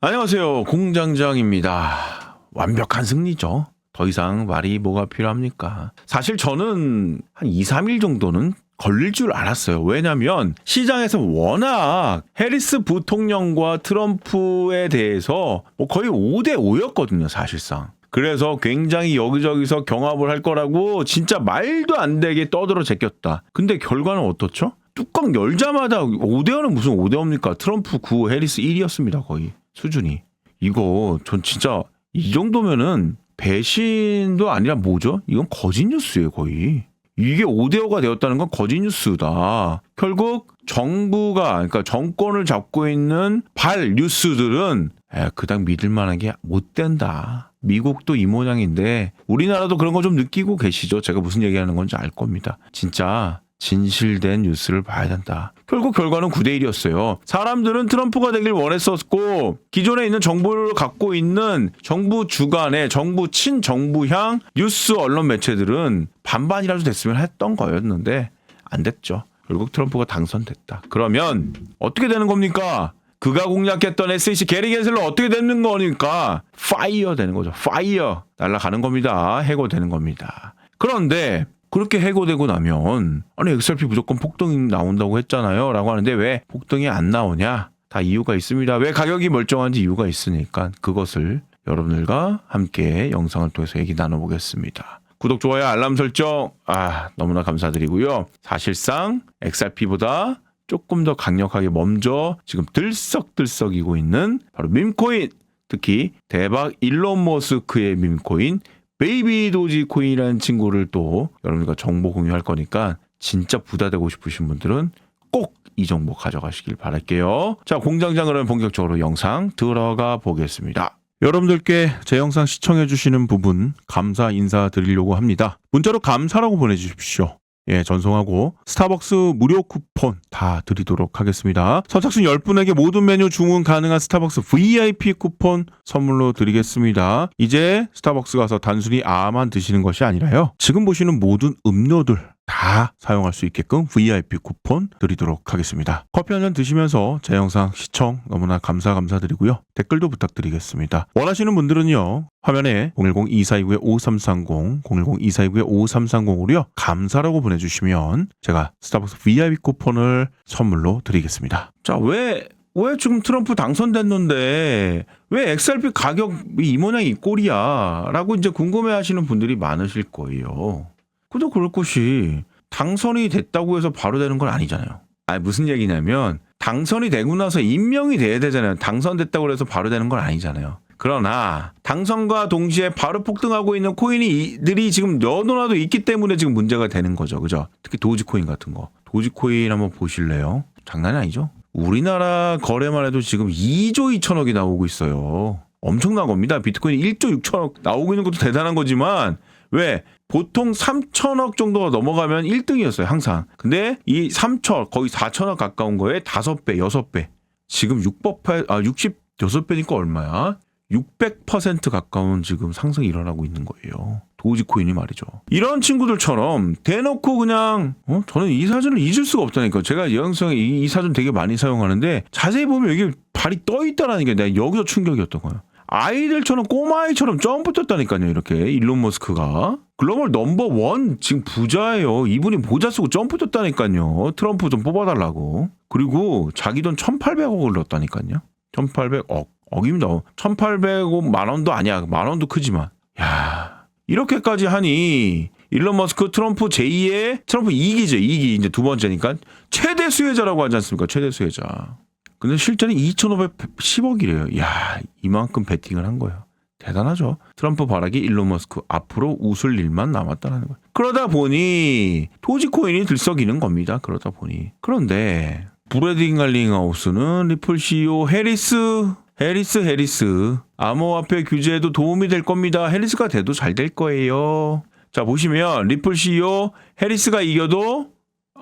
안녕하세요. 공장장입니다. 완벽한 승리죠. 더 이상 말이 뭐가 필요합니까? 사실 저는 한 2, 3일 정도는 걸릴 줄 알았어요. 왜냐면 시장에서 워낙 해리스 부통령과 트럼프에 대해서 뭐 거의 5대 5였거든요, 사실상. 그래서 굉장히 여기저기서 경합을 할 거라고 진짜 말도 안 되게 떠들어 제꼈다. 근데 결과는 어떻죠? 뚜껑 열자마자 5대5는 무슨 5대5입니까? 트럼프 9, 해리스 1이었습니다, 거의. 수준이. 이거 전 진짜 이 정도면은 배신도 아니라 뭐죠? 이건 거짓 뉴스예요, 거의. 이게 5대5가 되었다는 건 거짓 뉴스다. 결국 정부가 그러니까 정권을 잡고 있는 발 뉴스들은 에, 그닥 믿을 만한 게 못 된다. 미국도 이 모양인데 우리나라도 그런 거 좀 느끼고 계시죠? 제가 무슨 얘기하는 건지 알 겁니다. 진짜 진실된 뉴스를 봐야 된다. 결국 결과는 9대 1이었어요. 사람들은 트럼프가 되길 원했었고 기존에 있는 정보를 갖고 있는 정부 주간의 정부 친정부향 뉴스 언론 매체들은 반반이라도 됐으면 했던 거였는데 안 됐죠. 결국 트럼프가 당선됐다. 그러면 어떻게 되는 겁니까? 그가 공략했던 SEC 게리 겐슬러 어떻게 되는 거니까 파이어 되는 거죠. 파이어 날아가는 겁니다. 해고되는 겁니다. 그런데 그렇게 해고되고 나면 아니 XRP 무조건 폭등이 나온다고 했잖아요. 라고 하는데 왜 폭등이 안 나오냐? 다 이유가 있습니다. 왜 가격이 멀쩡한지 이유가 있으니까 그것을 여러분들과 함께 영상을 통해서 얘기 나눠보겠습니다. 구독, 좋아요, 알람 설정, 아, 너무나 감사드리고요. 사실상 XRP보다 조금 더 강력하게 먼저 지금 들썩들썩이고 있는 바로 밈코인, 특히 대박 일론 머스크의 밈코인, 베이비 도지 코인이라는 친구를 또 여러분과 정보 공유할 거니까 진짜 부자 되고 싶으신 분들은 꼭 이 정보 가져가시길 바랄게요. 자, 공장장 그러면 본격적으로 영상 들어가 보겠습니다. 여러분들께 제 영상 시청해주시는 부분 감사 인사 드리려고 합니다. 문자로 감사라고 보내주십시오. 예, 전송하고 스타벅스 무료 쿠폰 다 드리도록 하겠습니다. 선착순 10분에게 모든 메뉴 주문 가능한 스타벅스 VIP 쿠폰 선물로 드리겠습니다. 이제 스타벅스 가서 단순히 아만 드시는 것이 아니라요. 지금 보시는 모든 음료들 다 사용할 수 있게끔 VIP 쿠폰 드리도록 하겠습니다. 커피 한 잔 드시면서 제 영상 시청 너무나 감사 감사드리고요. 댓글도 부탁드리겠습니다. 원하시는 분들은요. 화면에 010-2429-5330, 010-2429-5330으로요. 감사라고 보내주시면 제가 스타벅스 VIP 쿠폰을 선물로 드리겠습니다. 자, 왜, 왜 지금 트럼프 당선됐는데 왜 XRP 가격이 이 모양이 이 꼴이야? 라고 이제 궁금해 하시는 분들이 많으실 거예요. 그도 그럴 것이 당선이 됐다고 해서 바로 되는 건 아니잖아요. 아니 무슨 얘기냐면 당선이 되고 나서 임명이 돼야 되잖아요. 당선됐다고 해서 바로 되는 건 아니잖아요. 그러나 당선과 동시에 바로 폭등하고 있는 코인이들이 지금 너도나도 있기 때문에 지금 문제가 되는 거죠. 그죠? 특히 도지코인 같은 거. 도지코인 한번 보실래요? 장난이 아니죠? 우리나라 거래만 해도 지금 2조 2천억이 나오고 있어요. 엄청난 겁니다. 비트코인 1조 6천억 나오고 있는 것도 대단한 거지만 왜? 보통 3천억 정도가 넘어가면 1등이었어요, 항상. 근데 이 3천, 거의 4천억 가까운 거에 5배, 6배. 지금 6법, 아, 66배니까 얼마야? 600% 가까운 지금 상승이 일어나고 있는 거예요. 도지코인이 말이죠. 이런 친구들처럼 대놓고 그냥 어? 저는 이 사진을 잊을 수가 없다니까. 제가 이 영상에 이, 이 사진 되게 많이 사용하는데 자세히 보면 여기 발이 떠 있다라는 게 내가 여기서 충격이었던 거예요. 아이들처럼 꼬마아이처럼 점프 떴다니까요. 이렇게 일론 머스크가 글로벌 넘버 원 지금 부자예요. 이분이 모자 쓰고 점프 떴다니까요. 트럼프 좀 뽑아달라고. 그리고 자기 돈 1,800억을 넣었다니까요. 1,800억. 억입니다. 1,800억 만 원도 아니야. 만 원도 크지만. 야 이렇게까지 하니 일론 머스크 트럼프 제2의 트럼프 2기죠. 2기 이제 두 번째니까 최대 수혜자라고 하지 않습니까? 최대 수혜자. 근데 실제는 2,510억이래요. 야 이만큼 베팅을 한 거예요. 대단하죠. 트럼프 발악이 일론 머스크 앞으로 웃을 일만 남았다는 거예요. 그러다 보니 도지코인이 들썩이는 겁니다. 그러다 보니. 그런데 브래딩 갈링하우스는 리플 CEO 해리스 해리스 해리스 암호화폐 규제에도 도움이 될 겁니다. 해리스가 돼도 잘 될 거예요. 자 보시면 리플 CEO 해리스가 이겨도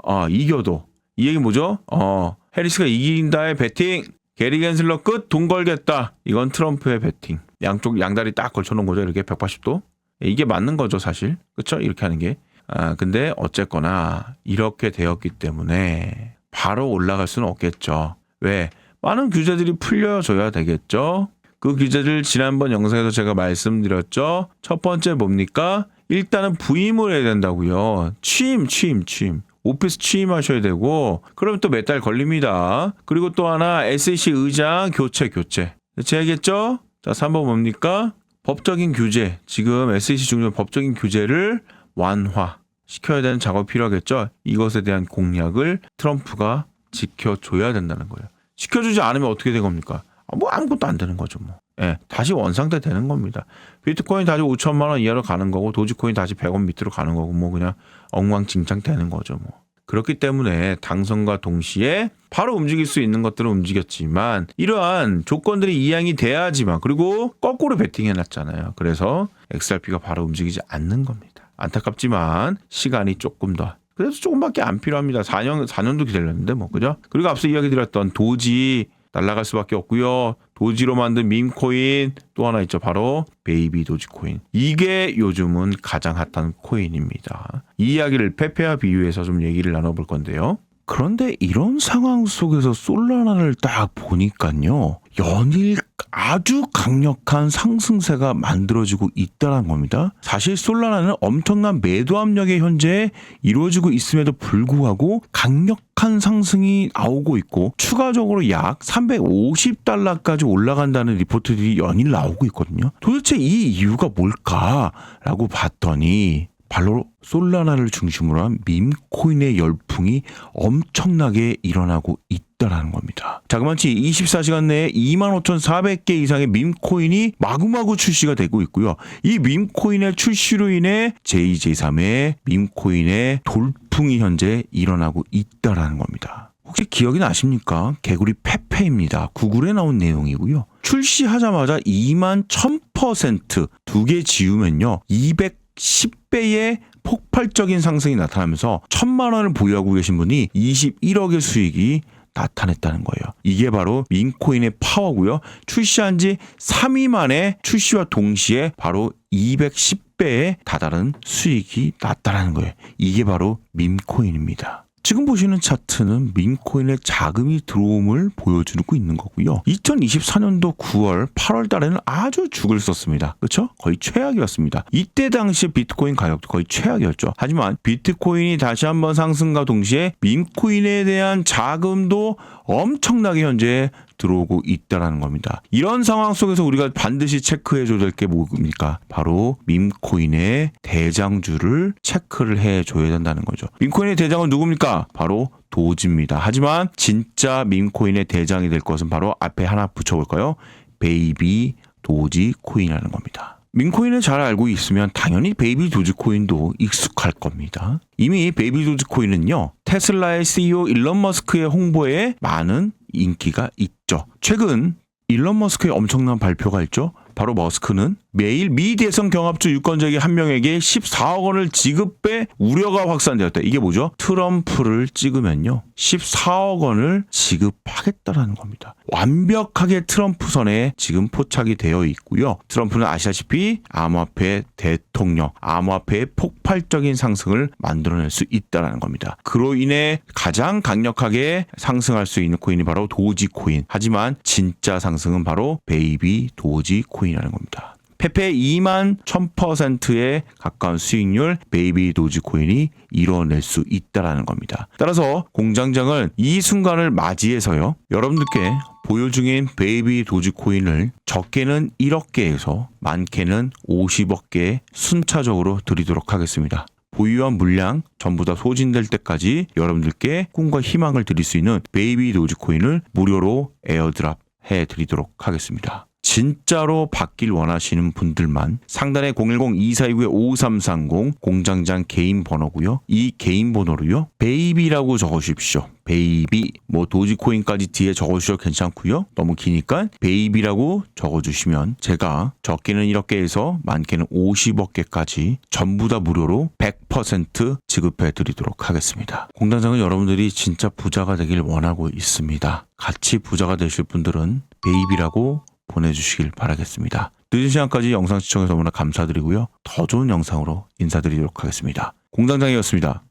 아 이겨도 이 얘기 뭐죠? 어 해리스가 이긴다의 배팅 게리 겐슬러 끝 돈 걸겠다. 이건 트럼프의 배팅. 양쪽 양다리 딱 걸쳐놓은 거죠. 이렇게 180도. 이게 맞는 거죠, 사실. 그렇죠? 이렇게 하는 게. 아 근데 어쨌거나 이렇게 되었기 때문에 바로 올라갈 수는 없겠죠. 왜? 많은 규제들이 풀려줘야 되겠죠. 그 규제를 지난번 영상에서 제가 말씀드렸죠. 첫 번째 뭡니까? 일단은 부임을 해야 된다고요. 취임, 취임, 취임. 오피스 취임하셔야 되고, 그러면 또 몇 달 걸립니다. 그리고 또 하나 SEC 의장 교체, 교체. 제겠죠? 자, 3번 뭡니까? 법적인 규제. 지금 SEC 중요 법적인 규제를 완화. 시켜야 되는 작업이 필요하겠죠. 이것에 대한 공약을 트럼프가 지켜줘야 된다는 거예요. 지켜주지 않으면 어떻게 된 겁니까? 아, 뭐 아무것도 안 되는 거죠, 뭐. 예, 다시 원상태 되는 겁니다. 비트코인 다시 5천만 원 이하로 가는 거고 도지코인 다시 100원 밑으로 가는 거고 뭐 그냥 엉망진창 되는 거죠, 뭐. 그렇기 때문에 당선과 동시에 바로 움직일 수 있는 것들은 움직였지만 이러한 조건들이 이양이 돼야지만 그리고 거꾸로 베팅해 놨잖아요. 그래서 XRP가 바로 움직이지 않는 겁니다. 안타깝지만 시간이 조금 더 그래서 조금밖에 안 필요합니다. 4년 4년도 기다렸는데 뭐 그죠? 그리고 앞서 이야기 드렸던 도지 날아갈 수밖에 없고요. 도지로 만든 밈코인 또 하나 있죠. 바로 베이비 도지코인. 이게 요즘은 가장 핫한 코인입니다. 이 이야기를 페페와 비유해서 좀 얘기를 나눠볼 건데요. 그런데 이런 상황 속에서 솔라나를 딱 보니까요. 연일 아주 강력한 상승세가 만들어지고 있다는 겁니다. 사실 솔라나는 엄청난 매도 압력이 현재 이루어지고 있음에도 불구하고 강력한 상승이 나오고 있고 추가적으로 약 350달러까지 올라간다는 리포트들이 연일 나오고 있거든요. 도대체 이 이유가 뭘까라고 봤더니 바로 솔라나를 중심으로 한 밈코인의 열풍이 엄청나게 일어나고 있다라는 겁니다. 자그마치 24시간 내에 25,400개 이상의 밈코인이 마구마구 출시가 되고 있고요. 이 밈코인의 출시로 인해 JJ3의 밈코인의 돌풍이 현재 일어나고 있다라는 겁니다. 혹시 기억이 나십니까? 개구리 페페입니다. 구글에 나온 내용이고요. 출시하자마자 2만 1000%두 개 지우면요. 210 배의 폭발적인 상승이 나타나면서 천만 원을 보유하고 계신 분이 21억의 수익이 나타냈다는 거예요. 이게 바로 민코인의 파워고요. 출시한 지 3일 만에 출시와 동시에 바로 210배에 다다른 수익이 났다는 거예요. 이게 바로 민코인입니다. 지금 보시는 차트는 민코인의 자금이 들어옴을 보여주고 있는 거고요. 2024년도 9월, 8월 달에는 아주 죽을 썼습니다. 그렇죠? 거의 최악이었습니다. 이때 당시 비트코인 가격도 거의 최악이었죠. 하지만 비트코인이 다시 한번 상승과 동시에 민코인에 대한 자금도 엄청나게 현재 들어오고 있다라는 겁니다. 이런 상황 속에서 우리가 반드시 체크해 줘야 될 게 뭡니까? 바로 밈코인의 대장주를 체크를 해 줘야 된다는 거죠. 밈코인의 대장은 누굽니까? 바로 도지입니다. 하지만 진짜 밈코인의 대장이 될 것은 바로 앞에 하나 붙여볼까요? 베이비 도지 코인이라는 겁니다. 민코인을 잘 알고 있으면 당연히 베이비 도지코인도 익숙할 겁니다. 이미 베이비 도지코인은요, 테슬라의 CEO 일론 머스크의 홍보에 많은 인기가 있죠. 최근 일론 머스크의 엄청난 발표가 있죠. 바로 머스크는 매일 미 대선 경합주 유권자에게 한 명에게 14억 원을 지급해 우려가 확산되었다. 이게 뭐죠? 트럼프를 찍으면요. 14억 원을 지급하겠다라는 겁니다. 완벽하게 트럼프 선에 지금 포착이 되어 있고요. 트럼프는 아시다시피 암호화폐 대통령, 암호화폐의 폭발적인 상승을 만들어낼 수 있다라는 겁니다. 그로 인해 가장 강력하게 상승할 수 있는 코인이 바로 도지 코인. 하지만 진짜 상승은 바로 베이비 도지 코인이라는 겁니다. 페페 2만 1000%에 가까운 수익률 베이비 도지코인이 이뤄낼 수 있다라는 겁니다. 따라서 공장장은 이 순간을 맞이해서요. 여러분들께 보유 중인 베이비 도지코인을 적게는 1억 개에서 많게는 50억 개 순차적으로 드리도록 하겠습니다. 보유한 물량 전부 다 소진될 때까지 여러분들께 꿈과 희망을 드릴 수 있는 베이비 도지코인을 무료로 에어드랍 해 드리도록 하겠습니다. 진짜로 받길 원하시는 분들만 상단에 010-2429-5330 공장장 개인 번호고요. 이 개인 번호로요. 베이비라고 적어주십시오. 베이비 뭐 도지코인까지 뒤에 적어주셔도 괜찮고요. 너무 기니까 베이비라고 적어주시면 제가 적게는 1억 개에서 많게는 50억 개까지 전부 다 무료로 100% 지급해 드리도록 하겠습니다. 공장장은 여러분들이 진짜 부자가 되길 원하고 있습니다. 같이 부자가 되실 분들은 베이비라고 보내주시길 바라겠습니다. 늦은 시간까지 영상 시청해서 너무나 감사드리고요. 더 좋은 영상으로 인사드리도록 하겠습니다. 공장장이었습니다.